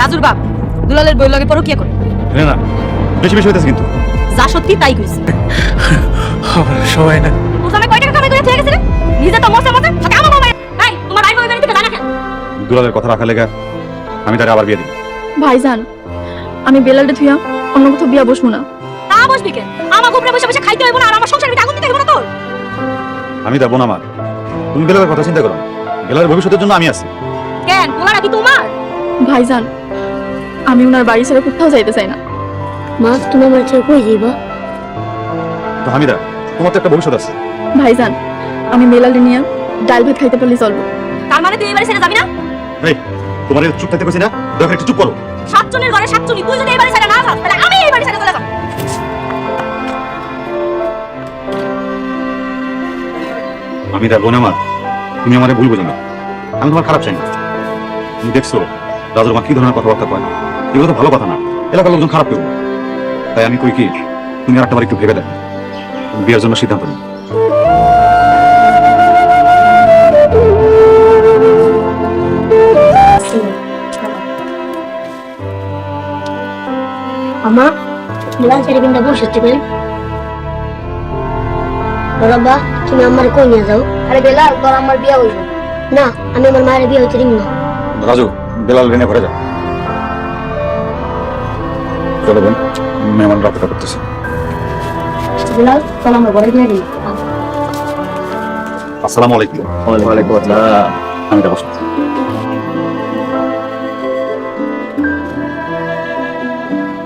রাজুর বাপ দুলালের বই লগে পরো কি করে। না বেশি বেশি হইতেছে কিন্তু। যা সত্যি তাই কইছি। সবাই না। তোর জামাই কয় টাকা কামাই করে থেকে গেছে রে? নিজে তো মশে মশে সাথে আমার মোবাইল এই তোমার ভাই মোবাইল থেকে জানা কেন দুলালের কথা রাখা লেগা আমি তারে আবার বিয়ে দিই ভাইজান আমি বেলালটা থুইয়া অন্য কোথাও বিয়া বসবো না। তা বসবি কেন আমার উপরে বসে বসে খাইতে হইব না আর আমার সংসারে আগুন দিতে হইব না তোর। আমি দেবো না আমার। তুমি বেলালের কথা চিন্তা করো বেলালের ভবিষ্যতের জন্য আমি আছি। কেন? পোলা নাকি তোমার? ভাইজান আমি ওনার বাড়ি ছেড়ে কোথাও যাইতে চাই না। মা তুমি আমার ছেড়ে কই যাইবা? তো হামিদা তোমার তো একটা ভবিষ্যৎ আছে। ভাইজান আমি বেলালটা নিয়ে ডাল ভাত খাইতে পারলে চলবো। তার মানে তুই এবারে ছেড়ে যাবি না? এই তোমার চুপ থাকতে কইছি না? দয়া একটু চুপ করো। সাতজনের ঘরে সাতজনই তুই যদি এবারে ছেড়ে না যাস তাহলে আমি এবারে ছেড়ে চলে যাব। আমি দেবো না আমার তুমি আমার ভুল বোঝো না। আমি তোমার খারাপ চাই না। তুমি দেখছ রাজুর মা কি ধরনের কথাবার্তা কয় এগুলো তো ভালো কথা না। এলাকার লোকজন খারাপ করব তাই আমি কই কি তুমি আর একটা একটু ভেবে দেখো। বিয়ের জন্য সিদ্ধান্ত নিই আমা বেলাল ছেড়ে কিন্তু বসে তুমি বাবা তুমি আমার কই নিয়ে যাও? আরে বেলাল তোর আমার বিয়ে হইব না আমি আমার মায়ের বিয়ে হইতে দিব না রাজু বেলাল রেনে ঘরে যা। চলো বোন মেহমান অপেক্ষা করতেছে। বেলাল তোর আমার ঘরে বিয়ে দিই আসসালামু আলাইকুম। ওয়ালাইকুম আসসালাম। আমি বসো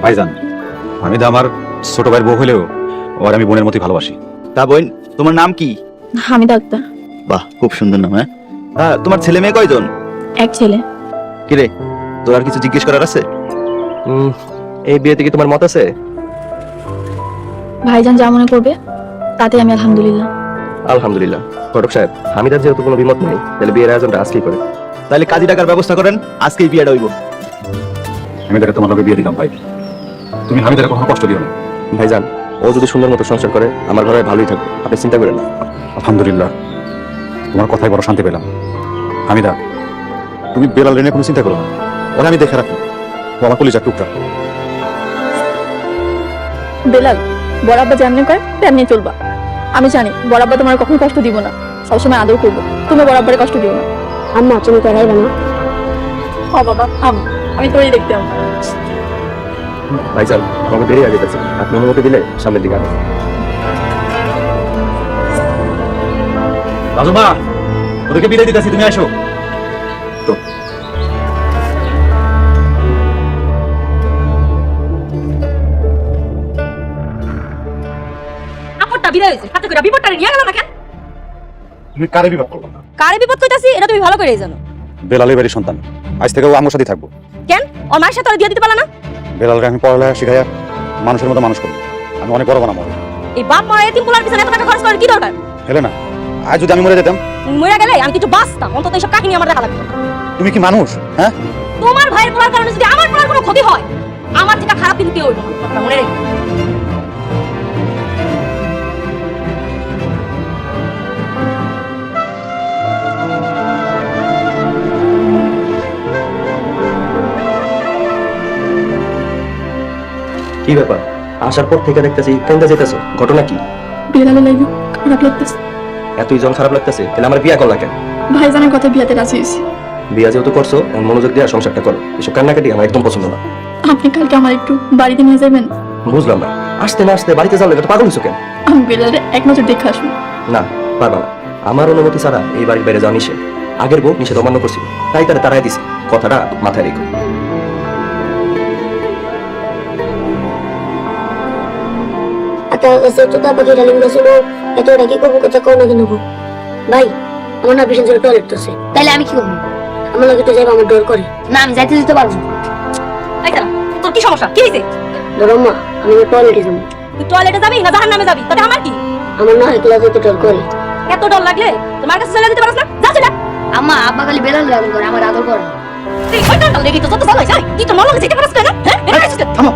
ভাইজান আমি তো আমার ছোট ভাইয়ের বউ হলেও ওর আমি বোনের মতোই ভালোবাসি। তা বোন তোমার নাম কি? আমি ডাক্তার বাহ খুব সুন্দর নাম হ্যাঁ? আহ, তোমার ছেলে মেয়ে কয়জন? এক ছেলে। কিরে তোর আর কিছু জিজ্ঞেস করার আছে? উম, এই বিয়েতে কি তোমার মত আছে? ভাইজান যা মনে করবে তাতে আমি আলহামদুলিল্লাহ। আলহামদুলিল্লাহ। ঘটক সাহেব হামিদার যেহেতু কোনো বিমত নেই তাহলে বিয়ের আয়োজনটা আজকেই করে তাহলে কাজী টাকার ব্যবস্থা করেন আজকেই বিয়েটা হইব। আমি তাকে তোমার লগে বিয়ে দিলাম ভাই। তুমি আমি তাকে কখনো কষ্ট দিও না। ভাইজান ও যদি সুন্দর মতো সংসার করে আমার ঘরে ভালোই থাকবে আপনি চিন্তা করেন না। আলহামদুলিল্লাহ। তোমার কথায় বড় শান্তি পেলাম। হামিদা তুমি বেলাল রেনে কোনো চিন্তা করো না। ওরা আমি দেখে রাখি ও আমার কলিজার টুকরা। বেলাল বরাব্বা যেমনি কয় তেমনি চলবা। আমি জানি বরাব্বা তোমার কখনো কষ্ট দিব না। সবসময় আদর করব। তুমি বরাব্বারে কষ্ট দিও না। আম্মা তুমি তো রাইবা না? হ বাবা আম আমি তোরই দেখতে আমি ভাইজান আমাকে দেরি আগে গেছে। আপনি অনুমতি দিলে সামনের দিকে আগে। রাজমা ওদেরকে বিদায় দিতেছি তুমি আসো। বিদায় হইছে হাতে করে বিপদটা নিয়ে গেল না কেন তুমি কারে বিবাদ করব না? কারে বিপদ কইতাছি এটা তুমি ভালো করেই জানো। বেলালের বাড়ির সন্তান। আজ থেকে ও আমার সাথে থাকব। কেন? ওর মায়ের সাথে দিয়ে দিতে পারলা না? বেলালকে আমি পড়ালেখা শিখাইয়া মানুষের মতো মানুষ করব। আমি অনেক বড় বানাবো। এই বাপ মা এতিম পোলার পিছনে এত টাকা খরচ করার কি দরকার? হেলে না। আজ যদি আমি মরে যেতাম? মরে গেলে আমি কিছু বাঁচতাম। অন্তত এইসব কাহিনী আমার দেখা তুমি কি মানুষ? হ্যাঁ? তোমার ভাইয়ের পোলার কারণে যদি আমার পোলার কোনো ক্ষতি হয় আমার যেটা খারাপ কিন্তু কেউ মনে রেখো। কি ব্যাপার? আসার পর থেকে দেখতেছি কেন্দা যেতেছো। ঘটনা কি? বেলালে লাগবে খারাপ লাগতেছে। এতই জন খারাপ লাগতেছে তাহলে আমার বিয়া করলা কেন? ভাইজানের কথা বিয়াতে রাজি হয়েছি। বিয়া যেহেতু করছ এখন মনোযোগ দিয়ে সংসারটা করো। এসব কান্নাকাটি আমার একদম পছন্দ না। আপনি কালকে আমার একটু বাড়িতে নিয়ে যাবেন? বুঝলাম না। আসতে না আসতে বাড়িতে যাও এটা পাগল হইছো কেন? আমি বেলালে এক নজর দেখে আসব। না পারবা না। আমার অনুমতি ছাড়া এই বাড়ির বাইরে যাওয়া নিষেধ। আগের বউ নিষেধ অমান্য করছিল। তাই তারা তারাই দিছে। কথাটা মাথায় রেখো। এত কাছে তোতা পাখি ডালিম গাছ হলো এত ওটা কি করব কথা কও না কেন গো? ভাই আমার না ভীষণ জোরে টয়লেট আছে তাইলে আমি কি করব? আমার লগে তো যাইবা আমার ডর করে। না আমি যাইতে দিতে পারব না। এই দাঁড়া, তোর কি সমস্যা? কি হয়েছে ধরো মা আমি টয়লেটে যাব। তুই টয়লেটে যাবি না জাহান নামে যাবি? তাতে আমার কি? আমার না একলা যেতে ডর করে। এত ডর লাগলে তোমার কাছে চলে যেতে পারছ না? যা চলে আম্মা আব্বা খালি বেলাল করে আমার আদর করে। তুই লেগে তো যত জ্বালাই যায় তুই তো মনে যেতে পারছ না হ্যাঁ? থামো।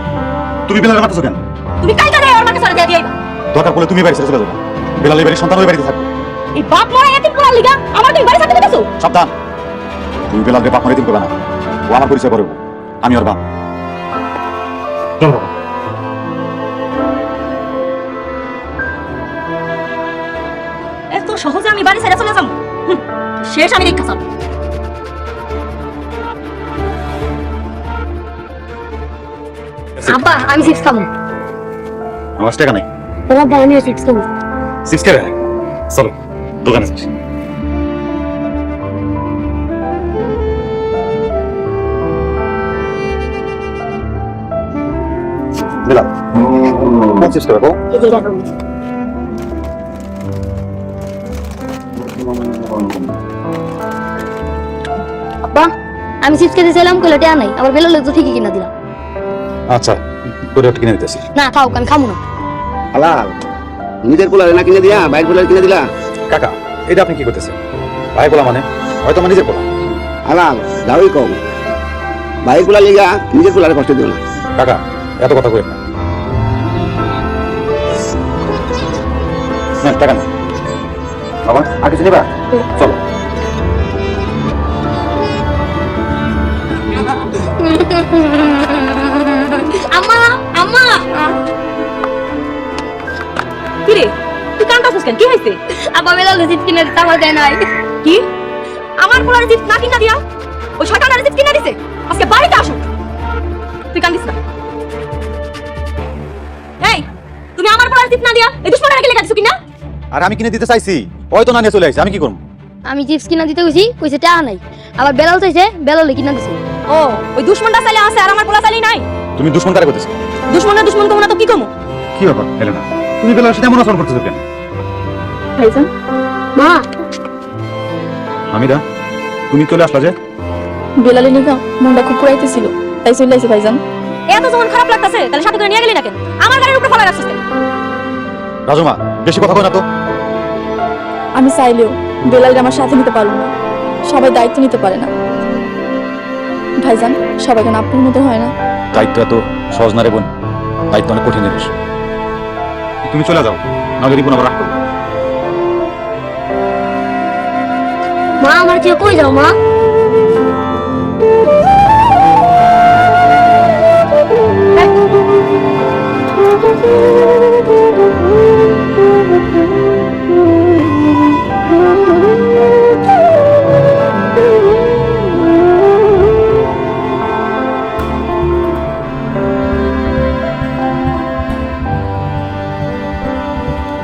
তুমি বেলালের কেন? তুমি কাইটা রে ওর মাকে চলে দিয়ে দিবা দরকার পড়লে তুমি বাড়ি ছেড়ে চলে যাবে বেলালের বাড়ির সন্তান ওই বাড়িতে থাকবে। এই বাপ মরা এতিম পোলার লিগা আমার তুমি বাড়ি থাকতে দিতেছো সাবধান। তুমি বেলালকে বাপ মারিদিন করবে না। ও আমার পরিচয় করব আমি ওর বাপ। চল বাবা এত সহজে আমি বাড়ি ছেড়ে চলে যাব? শেষ আমি দেখা যাব আব্বা আমি চিপস খাব। আমার টাকা নাই আব্বা আমিও চিপস খাব সিক্স টাকা চলো দোকানে যাচ্ছি। দিলাম টাকা আব্বা আমি চিপস খেতে চাইলাম কইলে টেয়া নাই। আবার বেলা তো ঠিকই কিনা দিলাম। আচ্ছা করে কিনে দিতেছি। না খাও আমি খাব না। হালাল। নিজের পোলারে না কিনে দিয়া বাইর পোলারে কিনে দিলা? কাকা এটা আপনি কি করতেছেন? ভাই বলা মানে? হয়তো আমার নিজের বলা হালাল যাওই কম। বাইর পোলা লিগা নিজের পোলারে কষ্ট দিও না। কাকা এত কথা কই না। হ্যাঁ টাকা নেই বাবা আর কিছু নেবা? চলো। আম্মা কেন কি হয়েছে? আব্বা বেলা চিপস কিনে দিতে আমার দেয় নাই। কি? আমার পোলার জিপ না? কিনা দিয়া ওই শয়তানের জিপ কিনা দিছে? আজকে বাড়িতে আসুক। তুই কান্দিস না। এই তুমি আমার পোলার জিপ না দিয়া এই দুশ্মনের রেখে লেখা দিছো কিনা? আর আমি কিনে দিতে চাইছি হয়তো না নিয়ে চলে আসছে আমি কি করব? আমি চিপস কিনা দিতে গেছি কইছে টাকা নাই। আবার বেলাল চাইছে বেলালে কিনা দিছে। ও ওই দুশ্মনটা চাইলে আছে আর আমার পোলা চাইলে নাই? তুমি দুশ্মন কারে করতেছো দুশ্মনের দুশ্মন না তো কি কমো? কি ব্যাপার হেলেনা তুমি বেলার সাথে এমন আচরণ করতেছো কেন? ভাইজান। মা। হামিদা তুমি চলে আসলা যে? বেলালে মনটা খুব পুরাইতেছিল তাই চলে আইছে ভাইজান। এত যখন খারাপ লাগতেছে তাহলে সাথে করে নিয়ে গেলি না কেন? আমার গাড়ির উপরে ফেলা রাখছিস কেন? রাজমা বেশি কথা কই না তো। আমি চাইলেও বেলালকে আমার সাথে নিতে পারব না। সবাই দায়িত্ব নিতে পারে না। ভাইজান সবাই কেন আপনার মতো হয় না। দায়িত্ব এত সহজ না রে বোন। দায়িত্ব অনেক কঠিন জিনিস। তুমি চলে যাও নাহলে রিপন আবার রাগ করবে। মা আমার চেয়ে কই যাও মা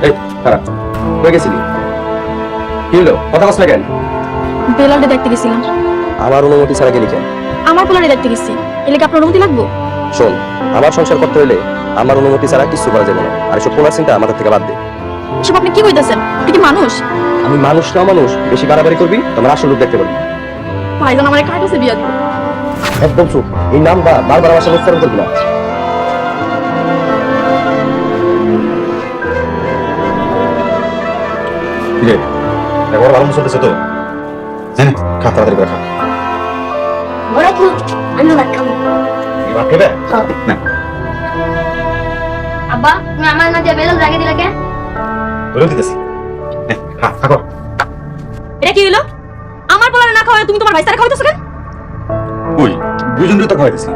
এই খারাপ কই গেছিলি কি হলো কথা কস না কেন বেলালকে দেখতে গেছিলাম। আমার অনুমতি ছাড়া গেলি কেন আমার পোলারে দেখতে গেছি। এলাকা আপনার অনুমতি লাগবো? শোন আমার সংসার করতে হলে আমার অনুমতি ছাড়া কিছু করা যাবে না। আর এসব পোলার চিন্তা আমাদের থেকে বাদ দে। এসব আপনি কি কইতাছেন? আপনি কি মানুষ? আমি মানুষ না মানুষ বেশি বাড়াবাড়ি করবি তোমার আসল রূপ দেখতে পারবি ভাইজান আমার কার কাছে বিয়া দিব একদম চুপ। এই নাম বা বারবার আমার সাথে উচ্চারণ করবি না। কি রে? দেখো ভালো চলতেছে তো? জানি খা তাড়াতাড়ি করে খা। বড় খুব আমি ভাত খাব। ভাত খেবে? না। আব্বা তুমি আমার না দিয়ে বেলাল রাগে কেন বলেও দিতেছি। নে, খা খা কর এটা কি হলো আমার পোলারে না খাওয়ায় তুমি তোমার ভাই স্যার খাওয়াইতেছো কেন? কই? দুজন তো খাওয়াইতেছি।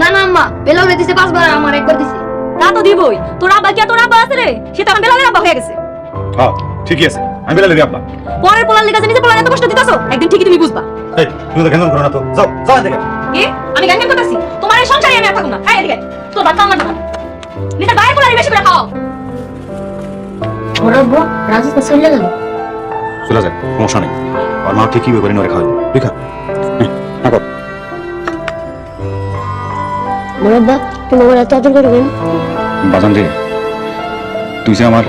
না না আম্মা বেলাল দিছে পাঁচবার আমার একবার দিছে। তা তো দিবই। তোর আব্বা কি তোর আব্বা আছে রে? সে তো আমার বেলালের আব্বা হয়ে গেছে। হ্যাঁ ঠিকই আছে। আমি বেলা লেগে আব্বা। পরের পোলার লেগে যে পোলার এত কষ্ট দিতেছো একদিন ঠিকই তুমি বুঝবা। এই তুমি তো কেন করো না তো। যাও যাও থেকে কি? আমি গান করতেছি? তোমার এই সংসারে আমি আর থাকব না। এই এদিকে। তোর ভাত খাওয়া না নিজের গায়ের পোলারে বেশি করে খাও বড় আব্বু রাজু তো চলে গেল। চলে যাক সমস্যা নেই। আর মা ঠিকই ব্যাপারে নরে খাওয়াই। তুমি আমার এত আদর করবে বাজান রে তুই যে আমার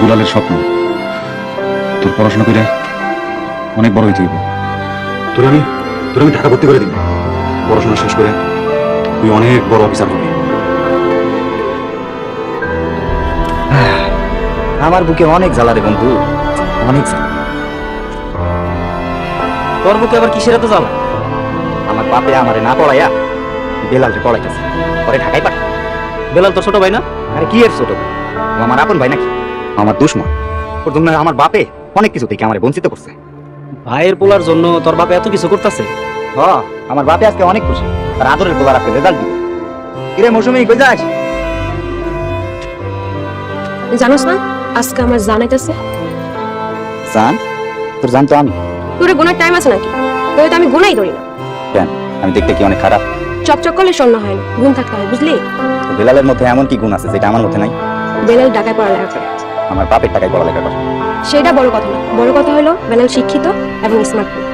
দুলালের স্বপ্ন তোর পড়াশোনা করে অনেক বড় হইব। তোর আমি তোর আমি ঢাকা ভর্তি করে দিব। পড়াশোনা শেষ করে তুই অনেক বড় অফিসার হবি। আমার বুকে অনেক জ্বালা রে বন্ধু। অনেক তোর বুকে আবার কিসের এত জ্বালা? আমার বাপে আমারে না পড়াইয়া বেলালকে পড়াইতেছে। পরে ঢাকায় পাঠা বেলাল তোর ছোট ভাই না? আরে কি এর ছোট? ভাই আমার আপন ভাই নাকি? আমার দুশ্মন। ওর জন্য আমার বাপে অনেক কিছু থেকে আমার বঞ্চিত করছে। ভাইয়ের পোলার জন্য তোর বাপে এত কিছু করতেছে? হ আমার বাপে আজকে অনেক খুশি। আর আদরের পোলা রাখতে রেজাল্ট দিবে কিরে মৌসুমি কই যাস? জানোস না আজকে আমার জানাইতেছে জান? তোর জান তো আমি। তোরে গোনার টাইম আছে নাকি? তোরে তো আমি গোনাই ধরি না। কেন? আমি দেখতে কি অনেক খারাপ? চকচক করলে স্বর্ণ হয় না গুণ থাকতে হয় বুঝলি? বেলালের মধ্যে এমন কি গুণ আছে যেটা আমার মধ্যে নাই? বেলাল ঢাকায় পড়ালেখা করে। আমার বাপের টাকায় পড়ালেখা করে। সেটা বড় কথা না। বড় কথা হলো বেলাল শিক্ষিত এবং স্মার্ট